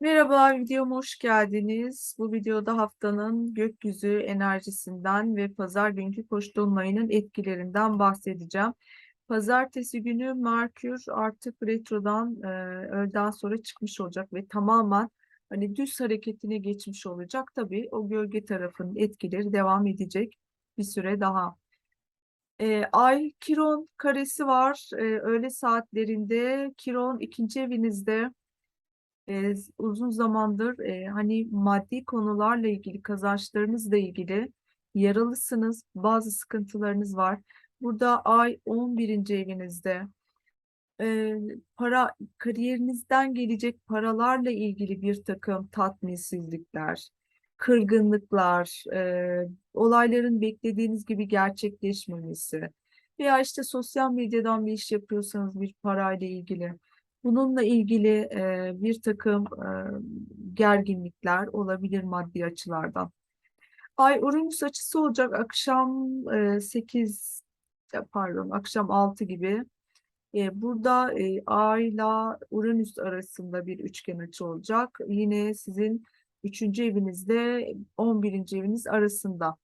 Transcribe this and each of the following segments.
Merhaba, videoma hoş geldiniz. Bu videoda haftanın gökyüzü enerjisinden ve pazar günkü koç dolunayının etkilerinden bahsedeceğim. Pazartesi günü Merkür artık retrodan e, öğleden sonra çıkmış olacak ve tamamen hani düz hareketine geçmiş olacak. Tabii o gölge tarafının etkileri devam edecek bir süre daha. E, Ay Kiron karesi var. E, öğle saatlerinde Kiron ikinci evinizde e, uzun zamandır e, hani maddi konularla ilgili kazançlarınızla ilgili yaralısınız, bazı sıkıntılarınız var. Burada ay 11. evinizde e, para kariyerinizden gelecek paralarla ilgili bir takım tatminsizlikler, kırgınlıklar, e, olayların beklediğiniz gibi gerçekleşmemesi veya işte sosyal medyadan bir iş yapıyorsanız bir parayla ilgili bununla ilgili e, bir takım e, gerginlikler olabilir maddi açılardan. Ay Uranüs açısı olacak akşam e, 8 pardon akşam 6 gibi. E, burada e, Ay ile Uranüs arasında bir üçgen açı olacak. Yine sizin 3. evinizde 11. eviniz arasında.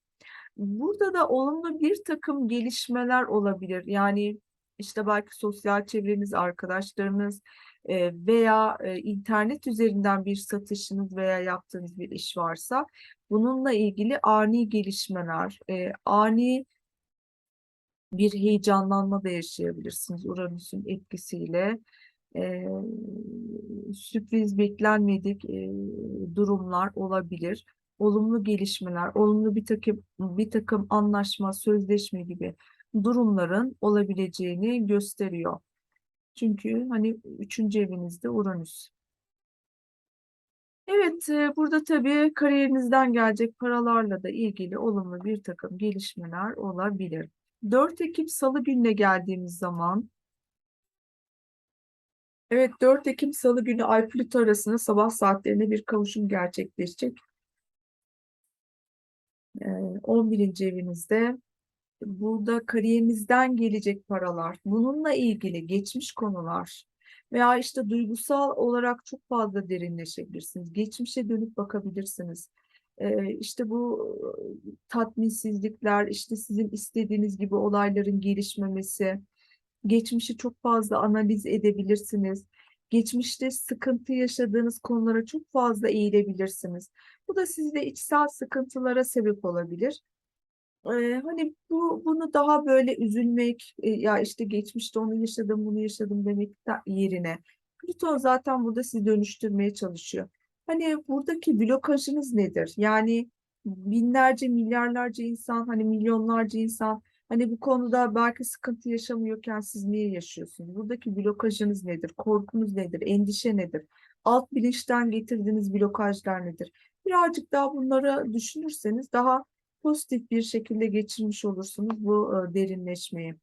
Burada da olumlu bir takım gelişmeler olabilir. Yani işte belki sosyal çevreniz, arkadaşlarınız e, veya e, internet üzerinden bir satışınız veya yaptığınız bir iş varsa bununla ilgili ani gelişmeler, e, ani bir heyecanlanma da yaşayabilirsiniz Uranüs'ün etkisiyle. E, sürpriz beklenmedik e, durumlar olabilir. Olumlu gelişmeler, olumlu bir takım bir takım anlaşma, sözleşme gibi durumların olabileceğini gösteriyor. Çünkü hani üçüncü evinizde Uranüs. Evet, e, burada tabii kariyerinizden gelecek paralarla da ilgili olumlu bir takım gelişmeler olabilir. 4 Ekim Salı gününe geldiğimiz zaman Evet 4 Ekim Salı günü Ay Plüto arasında sabah saatlerinde bir kavuşum gerçekleşecek. Ee, 11. evinizde burada kariyerinizden gelecek paralar, bununla ilgili geçmiş konular veya işte duygusal olarak çok fazla derinleşebilirsiniz. Geçmişe dönüp bakabilirsiniz. Ee, işte bu e, tatminsizlikler, işte sizin istediğiniz gibi olayların gelişmemesi, geçmişi çok fazla analiz edebilirsiniz. Geçmişte sıkıntı yaşadığınız konulara çok fazla eğilebilirsiniz. Bu da sizde içsel sıkıntılara sebep olabilir. Ee, hani bu bunu daha böyle üzülmek e, ya işte geçmişte onu yaşadım bunu yaşadım demek yerine Plüton zaten burada sizi dönüştürmeye çalışıyor. Hani buradaki blokajınız nedir? Yani binlerce milyarlarca insan hani milyonlarca insan hani bu konuda belki sıkıntı yaşamıyorken siz niye yaşıyorsunuz? Buradaki blokajınız nedir? Korkunuz nedir? Endişe nedir? Alt bilinçten getirdiğiniz blokajlar nedir? Birazcık daha bunları düşünürseniz daha pozitif bir şekilde geçirmiş olursunuz bu e, derinleşmeyi.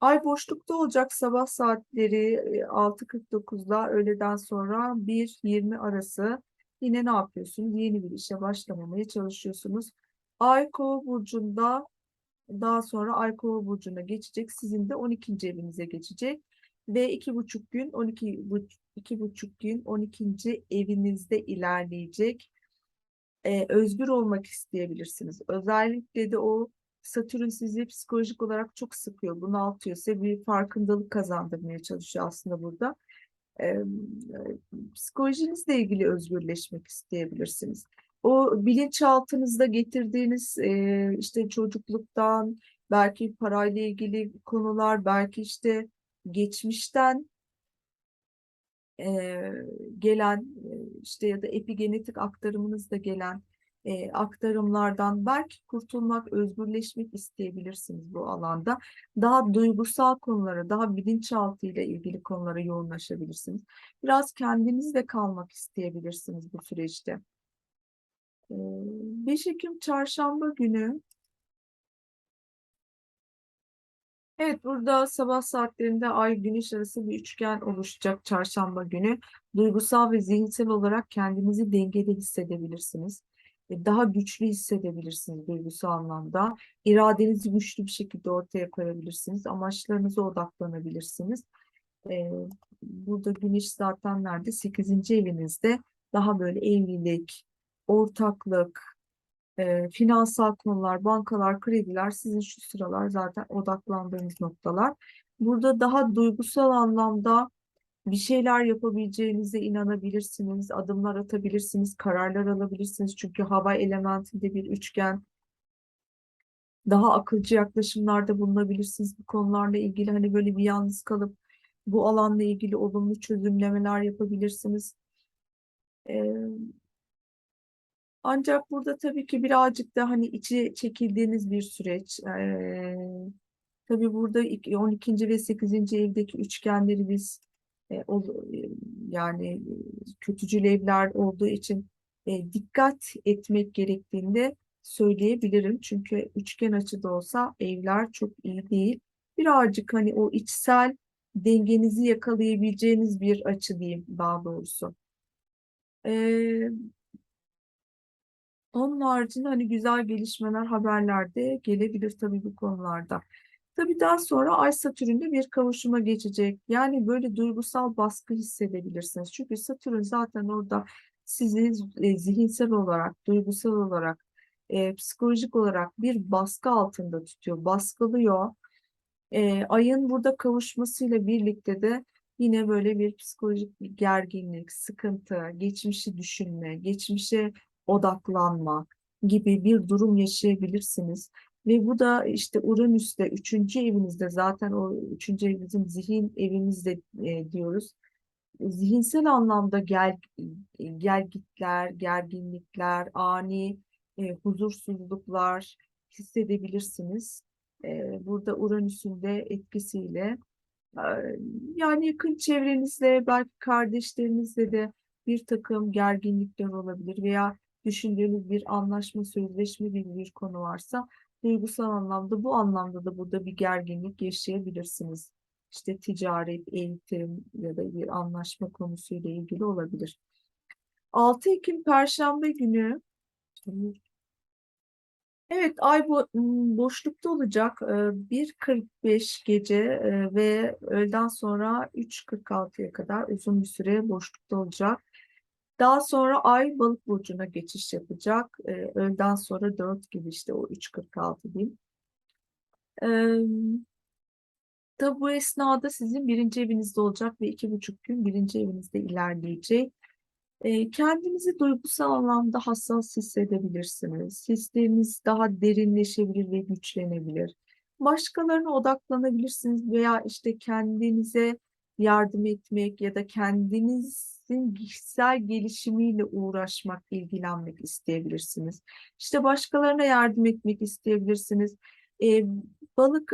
Ay boşlukta olacak sabah saatleri 6.49'da e, öğleden sonra 1.20 arası yine ne yapıyorsunuz? Yeni bir işe başlamamaya çalışıyorsunuz. Ay kova burcunda daha sonra Ay kova burcuna geçecek. Sizin de 12. evinize geçecek. Ve iki buçuk gün 12 iki buçuk gün 12. evinizde ilerleyecek e, özgür olmak isteyebilirsiniz. Özellikle de o Satürn sizi psikolojik olarak çok sıkıyor, bunaltıyor. Size bir farkındalık kazandırmaya çalışıyor aslında burada. E, psikolojinizle ilgili özgürleşmek isteyebilirsiniz. O bilinçaltınızda getirdiğiniz e, işte çocukluktan, belki parayla ilgili konular, belki işte geçmişten e, gelen işte ya da epigenetik aktarımınızda gelen e, aktarımlardan belki kurtulmak, özgürleşmek isteyebilirsiniz bu alanda. Daha duygusal konulara, daha bilinçaltı ile ilgili konulara yoğunlaşabilirsiniz. Biraz kendinizle kalmak isteyebilirsiniz bu süreçte. 5 Ekim çarşamba günü Evet, burada sabah saatlerinde Ay Güneş arası bir üçgen oluşacak çarşamba günü. Duygusal ve zihinsel olarak kendinizi dengede hissedebilirsiniz. E, Daha güçlü hissedebilirsiniz duygusal anlamda. İradenizi güçlü bir şekilde ortaya koyabilirsiniz. Amaçlarınıza odaklanabilirsiniz. E, burada güneş zaten nerede? 8. evinizde daha böyle evlilik, ortaklık, e, finansal konular, bankalar, krediler sizin şu sıralar zaten odaklandığınız noktalar. Burada daha duygusal anlamda bir şeyler yapabileceğinize inanabilirsiniz, adımlar atabilirsiniz, kararlar alabilirsiniz. Çünkü hava elementinde bir üçgen daha akılcı yaklaşımlarda bulunabilirsiniz bu konularla ilgili. Hani böyle bir yalnız kalıp bu alanla ilgili olumlu çözümlemeler yapabilirsiniz. Ee, ancak burada tabii ki birazcık da hani içe çekildiğiniz bir süreç. Ee, tabii burada iki- 12. ve 8. evdeki üçgenleri biz e, ol- e, yani e, kötücül evler olduğu için e, dikkat etmek gerektiğinde söyleyebilirim. Çünkü üçgen açıda olsa evler çok iyi değil. Birazcık hani o içsel dengenizi yakalayabileceğiniz bir açı diyeyim daha doğrusu. Ee, onun haricinde hani güzel gelişmeler haberlerde gelebilir tabii bu konularda. Tabii daha sonra Ay Satürn'de bir kavuşuma geçecek. Yani böyle duygusal baskı hissedebilirsiniz. Çünkü Satürn zaten orada sizi e, zihinsel olarak, duygusal olarak, e, psikolojik olarak bir baskı altında tutuyor, baskılıyor. E, ayın burada kavuşmasıyla birlikte de yine böyle bir psikolojik bir gerginlik, sıkıntı, geçmişi düşünme, geçmişe odaklanma gibi bir durum yaşayabilirsiniz. Ve bu da işte Uranüs'te, üçüncü evinizde zaten o üçüncü evinizin zihin evimizde e, diyoruz. Zihinsel anlamda gel, gelgitler, gerginlikler, ani e, huzursuzluklar hissedebilirsiniz. E, burada Uranüs'ün de etkisiyle e, yani yakın çevrenizle belki kardeşlerinizle de bir takım gerginlikler olabilir veya düşündüğünüz bir anlaşma, sözleşme gibi bir konu varsa duygusal anlamda bu anlamda da burada bir gerginlik yaşayabilirsiniz. İşte ticaret, eğitim ya da bir anlaşma konusuyla ilgili olabilir. 6 Ekim Perşembe günü Evet, ay bu m, boşlukta olacak. Ee, 1.45 gece e, ve öğleden sonra 3.46'ya kadar uzun bir süre boşlukta olacak. Daha sonra ay balık burcuna geçiş yapacak. Ee, öğleden sonra 4 gibi işte o 3.46 diyeyim. Ee, tabi bu esnada sizin birinci evinizde olacak ve iki buçuk gün birinci evinizde ilerleyecek. E, Kendinizi duygusal anlamda hassas hissedebilirsiniz. Hisleriniz daha derinleşebilir ve güçlenebilir. Başkalarına odaklanabilirsiniz veya işte kendinize yardım etmek ya da kendinizin kişisel gelişimiyle uğraşmak, ilgilenmek isteyebilirsiniz. İşte başkalarına yardım etmek isteyebilirsiniz. E, balık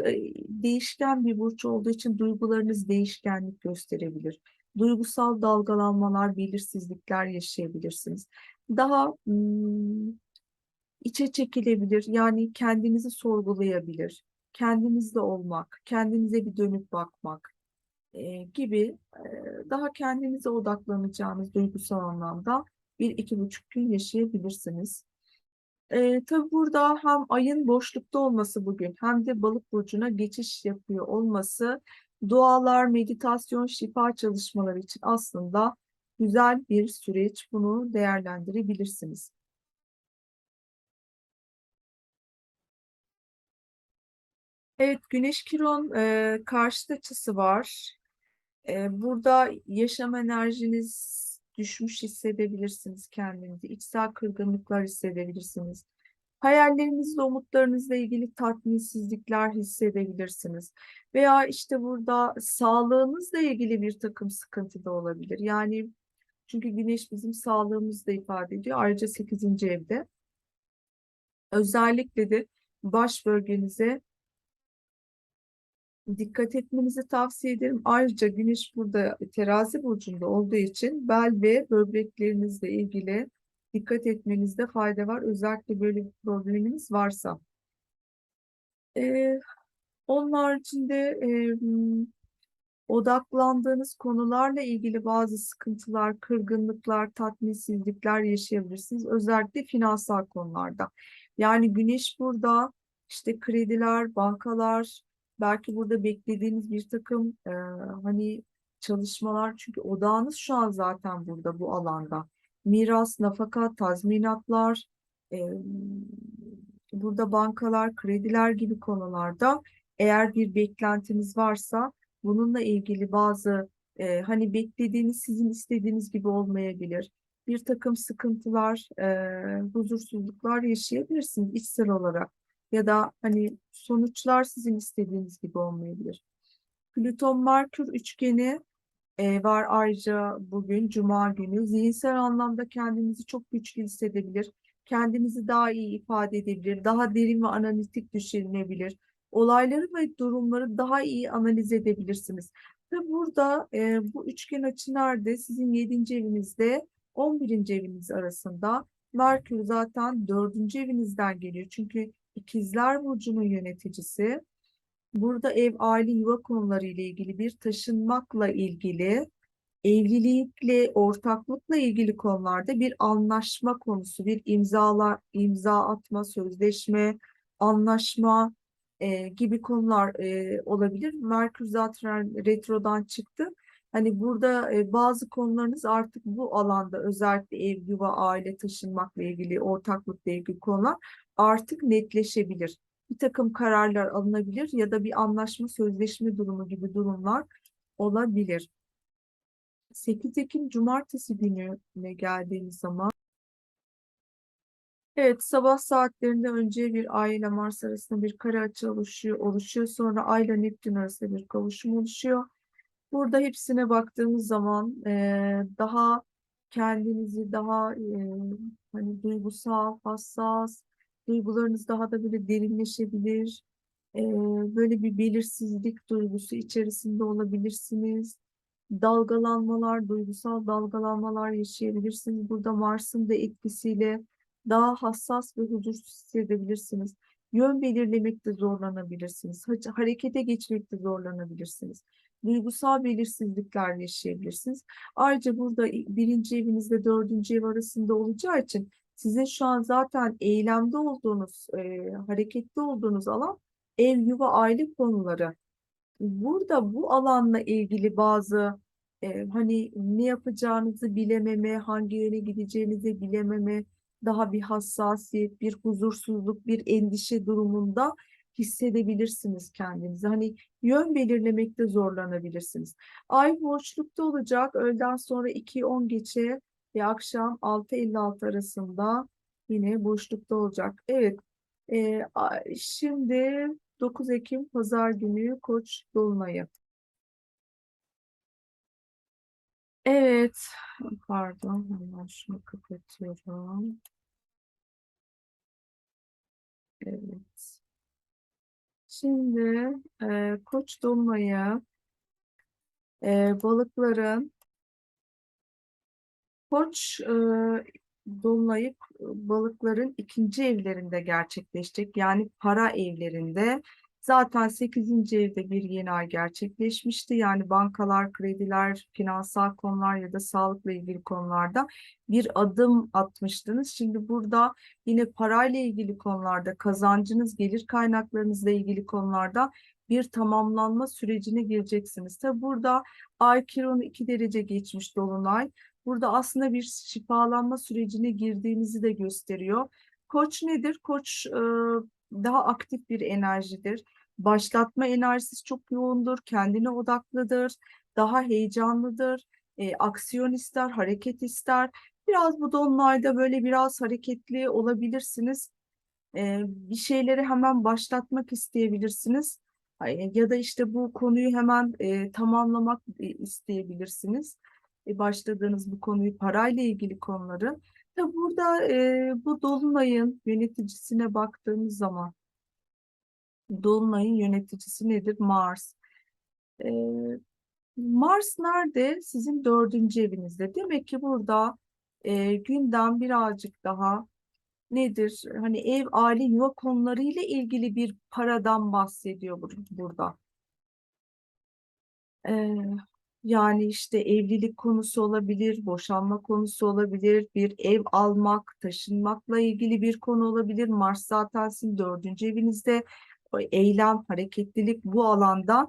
değişken bir burç olduğu için duygularınız değişkenlik gösterebilir duygusal dalgalanmalar, belirsizlikler yaşayabilirsiniz. Daha içe çekilebilir, yani kendinizi sorgulayabilir, kendinizle olmak, kendinize bir dönüp bakmak gibi daha kendinize odaklanacağınız duygusal anlamda bir iki buçuk gün yaşayabilirsiniz. E, tabii burada hem ayın boşlukta olması bugün hem de balık burcuna geçiş yapıyor olması dualar, meditasyon, şifa çalışmaları için aslında güzel bir süreç. Bunu değerlendirebilirsiniz. Evet, Güneş Kiron e, karşıt açısı var. E, burada yaşam enerjiniz düşmüş hissedebilirsiniz kendinizi. İçsel kırgınlıklar hissedebilirsiniz. Hayallerinizle, umutlarınızla ilgili tatminsizlikler hissedebilirsiniz. Veya işte burada sağlığınızla ilgili bir takım sıkıntı da olabilir. Yani çünkü güneş bizim sağlığımızı da ifade ediyor. Ayrıca 8. evde. Özellikle de baş bölgenize dikkat etmenizi tavsiye ederim. Ayrıca güneş burada terazi burcunda olduğu için bel ve böbreklerinizle ilgili dikkat etmenizde fayda var. Özellikle böyle bir probleminiz varsa. Ee, onun haricinde e, odaklandığınız konularla ilgili bazı sıkıntılar, kırgınlıklar, tatminsizlikler yaşayabilirsiniz. Özellikle finansal konularda. Yani güneş burada işte krediler, bankalar, belki burada beklediğiniz bir takım e, hani çalışmalar çünkü odağınız şu an zaten burada bu alanda. Miras, nafaka, tazminatlar, e, burada bankalar, krediler gibi konularda eğer bir beklentiniz varsa bununla ilgili bazı e, hani beklediğiniz sizin istediğiniz gibi olmayabilir. Bir takım sıkıntılar, e, huzursuzluklar yaşayabilirsiniz içsel olarak ya da hani sonuçlar sizin istediğiniz gibi olmayabilir. Plüton-Merkür üçgeni e, var ayrıca bugün Cuma günü. Zihinsel anlamda kendinizi çok güçlü hissedebilir. Kendinizi daha iyi ifade edebilir. Daha derin ve analitik düşünebilir. Olayları ve durumları daha iyi analiz edebilirsiniz. Ve burada e, bu üçgen açı nerede? Sizin 7. evinizde 11. eviniz arasında. Merkür zaten 4. evinizden geliyor. Çünkü İkizler Burcu'nun yöneticisi. Burada ev, aile, yuva konuları ile ilgili bir taşınmakla ilgili, evlilikle, ortaklıkla ilgili konularda bir anlaşma konusu, bir imzala, imza atma, sözleşme, anlaşma e, gibi konular e, olabilir. Merkür zaten retrodan çıktı. Hani burada e, bazı konularınız artık bu alanda özellikle ev, yuva, aile, taşınmakla ilgili, ortaklıkla ilgili konular artık netleşebilir bir takım kararlar alınabilir ya da bir anlaşma sözleşme durumu gibi durumlar olabilir. 8 Ekim Cumartesi gününe geldiğimiz zaman Evet, sabah saatlerinde önce bir Ay ile Mars arasında bir kare açı oluşuyor, oluşuyor. Sonra Ay ile Neptün arasında bir kavuşum oluşuyor. Burada hepsine baktığımız zaman e, daha kendinizi daha e, hani duygusal, hassas, duygularınız daha da böyle derinleşebilir. E, böyle bir belirsizlik duygusu içerisinde olabilirsiniz. Dalgalanmalar, duygusal dalgalanmalar yaşayabilirsiniz. Burada Mars'ın da etkisiyle daha hassas ve huzursuz hissedebilirsiniz. Yön belirlemekte zorlanabilirsiniz. Harekete geçmekte zorlanabilirsiniz. Duygusal belirsizlikler yaşayabilirsiniz. Ayrıca burada birinci evinizde dördüncü ev arasında olacağı için sizin şu an zaten eylemde olduğunuz, e, hareketli olduğunuz alan ev, yuva, aile konuları. Burada bu alanla ilgili bazı e, hani ne yapacağınızı bilememe, hangi yöne gideceğinizi bilememe, daha bir hassasiyet, bir huzursuzluk, bir endişe durumunda hissedebilirsiniz kendinizi. Hani yön belirlemekte zorlanabilirsiniz. Ay boşlukta olacak. Öğleden sonra 2-10 geçe ve akşam 6.56 arasında yine boşlukta olacak. Evet. E, şimdi 9 Ekim Pazar günü Koç Dolunay'ı. Evet. Pardon. Hemen şunu kapatıyorum. Evet. Şimdi e, Koç Dolunay'ı e, balıkların Koç e, dolunayı balıkların ikinci evlerinde gerçekleşecek. Yani para evlerinde. Zaten 8. evde bir yeni ay gerçekleşmişti. Yani bankalar, krediler, finansal konular ya da sağlıkla ilgili konularda bir adım atmıştınız. Şimdi burada yine parayla ilgili konularda, kazancınız, gelir kaynaklarınızla ilgili konularda bir tamamlanma sürecine gireceksiniz. Tabi burada Ay Kiron 2 derece geçmiş Dolunay. Burada aslında bir şifalanma sürecine girdiğinizi de gösteriyor. Koç nedir? Koç e, daha aktif bir enerjidir. Başlatma enerjisi çok yoğundur, kendine odaklıdır, daha heyecanlıdır, e, aksiyon ister, hareket ister. Biraz bu dolunayda böyle biraz hareketli olabilirsiniz. E, bir şeyleri hemen başlatmak isteyebilirsiniz. Ya da işte bu konuyu hemen e, tamamlamak isteyebilirsiniz e, başladığınız bu konuyu parayla ilgili konuları. Tabi burada e, bu dolunayın yöneticisine baktığımız zaman dolunayın yöneticisi nedir? Mars. E, Mars nerede? Sizin dördüncü evinizde. Demek ki burada e, gündem birazcık daha nedir? Hani ev, aile, yuva konularıyla ilgili bir paradan bahsediyor burada. Ee, yani işte evlilik konusu olabilir, boşanma konusu olabilir, bir ev almak, taşınmakla ilgili bir konu olabilir. Mars zaten sizin dördüncü evinizde eylem, hareketlilik bu alanda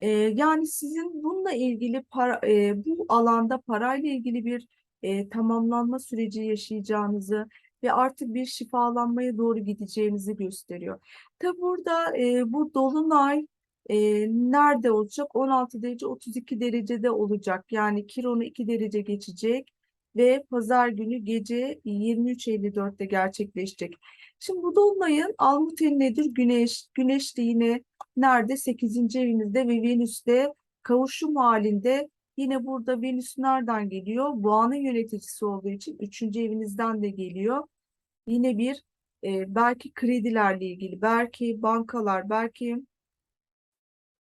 E, yani sizin bununla ilgili para, e, bu alanda parayla ilgili bir e, tamamlanma süreci yaşayacağınızı ve artık bir şifalanmaya doğru gideceğinizi gösteriyor. Tabi burada e, bu dolunay e, nerede olacak? 16 derece 32 derecede olacak. Yani Kiron'u 2 derece geçecek ve pazar günü gece 23.54'te gerçekleşecek. Şimdi bu dolunayın almuteni nedir? Güneş. Güneş de yine nerede? 8. evinizde ve Venüs'te kavuşum halinde. Yine burada Venüs nereden geliyor? Boğanın yöneticisi olduğu için 3. evinizden de geliyor. Yine bir e, belki kredilerle ilgili, belki bankalar, belki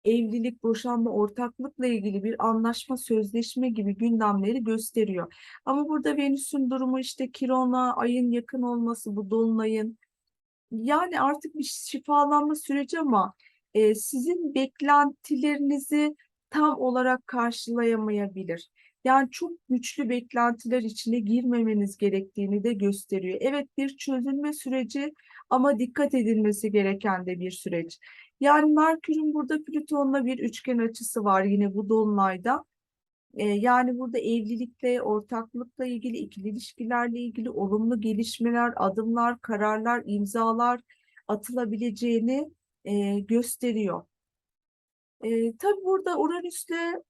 evlilik, boşanma, ortaklıkla ilgili bir anlaşma, sözleşme gibi gündemleri gösteriyor. Ama burada Venüs'ün durumu işte Kiron'a, ayın yakın olması, bu dolunayın yani artık bir şifalanma süreci ama e, sizin beklentilerinizi tam olarak karşılayamayabilir. Yani çok güçlü beklentiler içine girmemeniz gerektiğini de gösteriyor. Evet bir çözülme süreci ama dikkat edilmesi gereken de bir süreç. Yani Merkür'ün burada Plüton'la bir üçgen açısı var yine bu dolunayda. Ee, yani burada evlilikle, ortaklıkla ilgili, ikili ilişkilerle ilgili olumlu gelişmeler, adımlar, kararlar, imzalar atılabileceğini e, gösteriyor. E, tabii burada Uranüs'le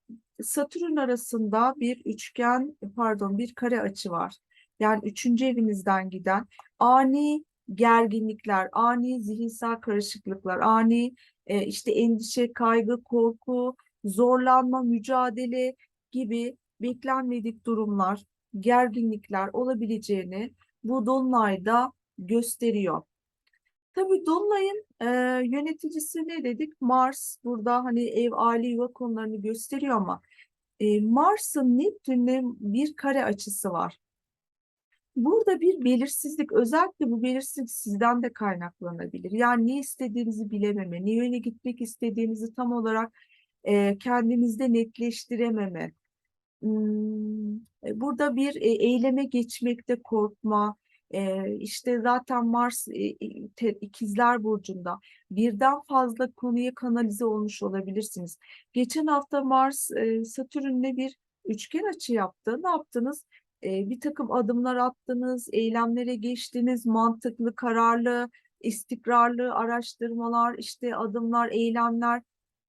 Satürn arasında bir üçgen, pardon bir kare açı var. Yani üçüncü evinizden giden ani gerginlikler, ani zihinsel karışıklıklar, ani e, işte endişe, kaygı, korku, zorlanma, mücadele gibi beklenmedik durumlar, gerginlikler olabileceğini bu dolunayda gösteriyor. Tabii Dolunay'ın e, yöneticisi ne dedik? Mars burada hani ev, aile, yuva konularını gösteriyor ama e, Mars'ın Neptün'le bir kare açısı var. Burada bir belirsizlik, özellikle bu belirsizlik sizden de kaynaklanabilir. Yani ne istediğinizi bilememe, ne yöne gitmek istediğinizi tam olarak e, kendinizde netleştirememe. Hmm, e, burada bir e, eyleme geçmekte korkma, e, işte zaten Mars e, ikizler burcunda birden fazla konuya kanalize olmuş olabilirsiniz. Geçen hafta Mars Satürn'le bir üçgen açı yaptı. Ne yaptınız? E, bir takım adımlar attınız, eylemlere geçtiniz, mantıklı, kararlı, istikrarlı araştırmalar, işte adımlar, eylemler.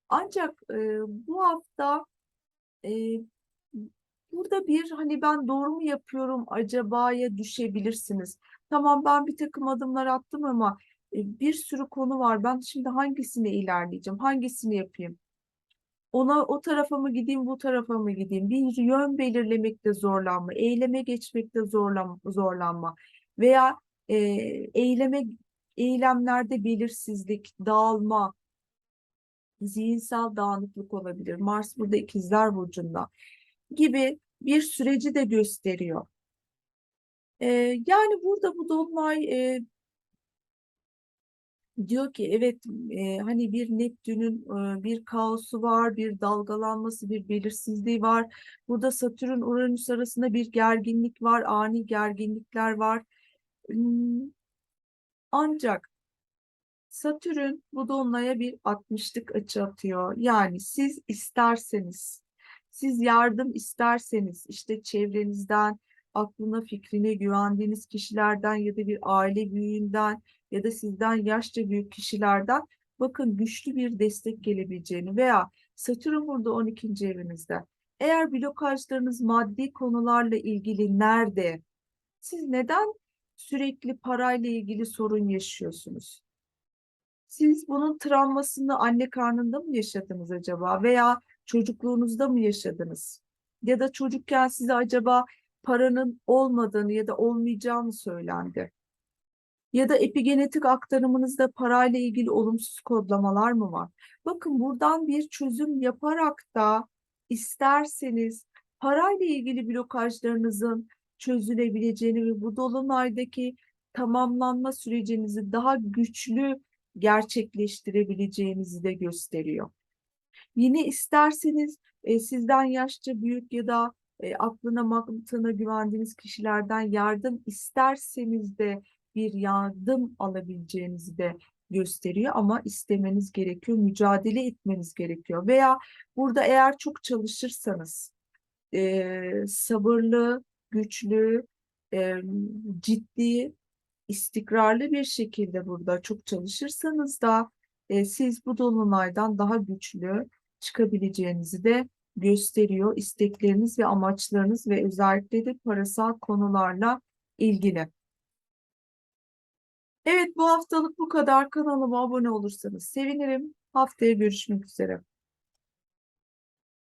Ancak e, bu hafta e, burada bir hani ben doğru mu yapıyorum acaba'ya düşebilirsiniz. Tamam ben bir takım adımlar attım ama e, bir sürü konu var. Ben şimdi hangisini ilerleyeceğim? Hangisini yapayım? Ona o tarafa mı gideyim, bu tarafa mı gideyim? Bir yön belirlemekte zorlanma, eyleme geçmekte zorlanma, zorlanma veya e, eyleme eylemlerde belirsizlik, dağılma, zihinsel dağınıklık olabilir. Mars burada ikizler burcunda gibi bir süreci de gösteriyor. Ee, yani burada bu dolunay e, diyor ki evet e, hani bir Neptün'ün e, bir kaosu var, bir dalgalanması, bir belirsizliği var. Burada Satürn Uranüs arasında bir gerginlik var, ani gerginlikler var. Hmm, ancak Satürn bu dolunaya bir 60'lık açı atıyor. Yani siz isterseniz, siz yardım isterseniz işte çevrenizden, aklına fikrine güvendiğiniz kişilerden ya da bir aile büyüğünden ya da sizden yaşça büyük kişilerden bakın güçlü bir destek gelebileceğini veya Satürn burada 12. evinizde. Eğer blokajlarınız maddi konularla ilgili nerede? Siz neden sürekli parayla ilgili sorun yaşıyorsunuz? Siz bunun travmasını anne karnında mı yaşadınız acaba veya çocukluğunuzda mı yaşadınız? Ya da çocukken size acaba paranın olmadığını ya da olmayacağını söylendi? Ya da epigenetik aktarımınızda parayla ilgili olumsuz kodlamalar mı var? Bakın buradan bir çözüm yaparak da isterseniz parayla ilgili blokajlarınızın çözülebileceğini ve bu dolunaydaki tamamlanma sürecinizi daha güçlü gerçekleştirebileceğinizi de gösteriyor. Yine isterseniz e, sizden yaşça büyük ya da e, aklına mantığına güvendiğiniz kişilerden yardım isterseniz de bir yardım alabileceğinizi de gösteriyor ama istemeniz gerekiyor, mücadele etmeniz gerekiyor. Veya burada eğer çok çalışırsanız, e, sabırlı, güçlü, e, ciddi, istikrarlı bir şekilde burada çok çalışırsanız da e, siz bu dolunaydan daha güçlü çıkabileceğinizi de gösteriyor. İstekleriniz ve amaçlarınız ve özellikle de parasal konularla ilgili. Evet bu haftalık bu kadar. Kanalıma abone olursanız sevinirim. Haftaya görüşmek üzere.